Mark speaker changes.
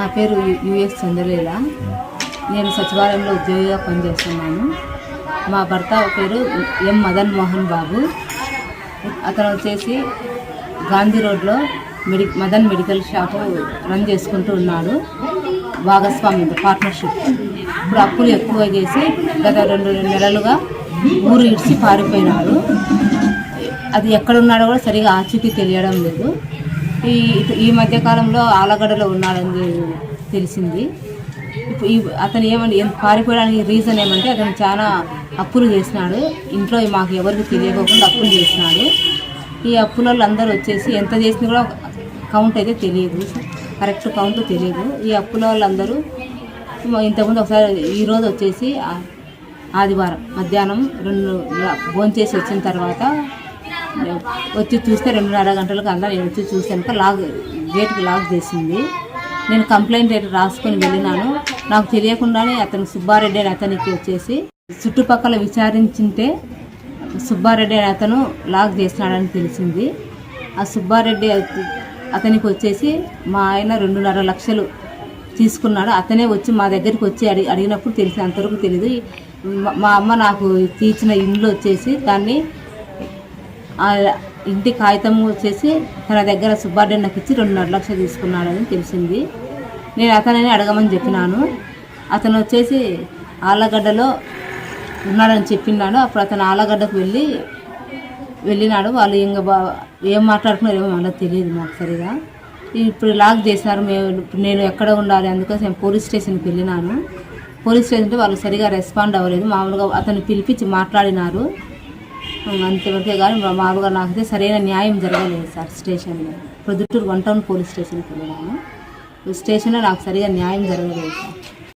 Speaker 1: నా పేరు యుఎస్ చంద్రలీల. నేను సచివాలయంలో ఉద్యోగిగా పనిచేస్తున్నాను. మా భర్త పేరు ఎం మదన్ మోహన్ బాబు. అతను వచ్చేసి గాంధీ రోడ్లో మెడి మదన్ మెడికల్ షాపు రన్ చేసుకుంటూ ఉన్నాడు. భాగస్వామ్యంతో పార్ట్నర్షిప్. ఇప్పుడు అప్పులు ఎక్కువ చేసి గత రెండు నెలలుగా ఊరు ఇడిచి పారిపోయినాడు. అది ఎక్కడున్నాడో కూడా సరిగా ఆచూకీ తెలియడం లేదు. ఈ ఈ మధ్యకాలంలో ఆలగడ్డలో ఉన్నాడని తెలిసింది. ఇప్పుడు ఈ అతను ఏమని పారిపోయడానికి రీజన్ ఏమంటే అతను చాలా అప్పులు చేసినాడు. ఇంట్లో మాకు ఎవరికి తెలియకోకుండా అప్పులు చేసినాడు. ఈ అప్పులలో అందరూ వచ్చేసి ఎంత చేసినా కూడా కౌంట్ అయితే తెలియదు. కరెక్ట్ కౌంట్ తెలియదు. ఈ అప్పుల వాళ్ళందరూ ఇంతకుముందు ఒకసారి ఈరోజు వచ్చేసి ఆదివారం మధ్యాహ్నం రెండు భోంచేసి వచ్చిన తర్వాత వచ్చి చూస్తే రెండున్నర గంటలకు అందా నేను వచ్చి చూసాక లాక్ గేట్కి లాక్ చేసింది. నేను కంప్లైంట్ అయితే రాసుకొని వెళ్ళినాను. నాకు తెలియకుండానే అతను సుబ్బారెడ్డి అని అతనికి వచ్చేసి చుట్టుపక్కల విచారించింటే సుబ్బారెడ్డి అని అతను లాక్ చేసినాడని తెలిసింది. ఆ సుబ్బారెడ్డి అతనికి వచ్చేసి మా ఆయన రెండున్నర లక్షలు తీసుకున్నాడు. అతనే వచ్చి మా దగ్గరికి వచ్చి అడిగి అడిగినప్పుడు తెలిసి అంతవరకు తెలియదు మా- అమ్మ నాకు తీర్చిన ఇండ్లు వచ్చేసి దాన్ని ఇంటి కాగితం వచ్చేసి తన దగ్గర సుబ్బారెడ్డి నాకు ఇచ్చి రెండున్నర లక్షలు తీసుకున్నాడని తెలిసింది. నేను అతనని అడగమని చెప్పినాను. అతను వచ్చేసి ఆలగడ్డలో ఉన్నాడని చెప్పినాడు. అప్పుడు అతను ఆలగడ్డకు వెళ్ళి వెళ్ళినాడు. వాళ్ళు ఇంకా బా ఏం మాట్లాడుకున్నారో ఏమో మళ్ళీ తెలియదు మాకు సరిగా. ఇప్పుడు లాక్ చేశారు మేము నేను ఎక్కడ ఉండాలి అందుకోసం నేను పోలీస్ స్టేషన్కి వెళ్ళినాను. పోలీస్ స్టేషన్కి వాళ్ళు సరిగా రెస్పాండ్ అవ్వలేదు. మామూలుగా అతను పిలిపించి మాట్లాడినారు. అంతవరకే కానీ మా- మామూలుగా నాకైతే సరైన న్యాయం జరగలేదు సార్ స్టేషన్లో. ప్రొద్దుటూరు వన్ టౌన్ పోలీస్ స్టేషన్కి వెళ్ళినాను స్టేషన్లో నాకు సరిగా న్యాయం జరగలేదు. సార్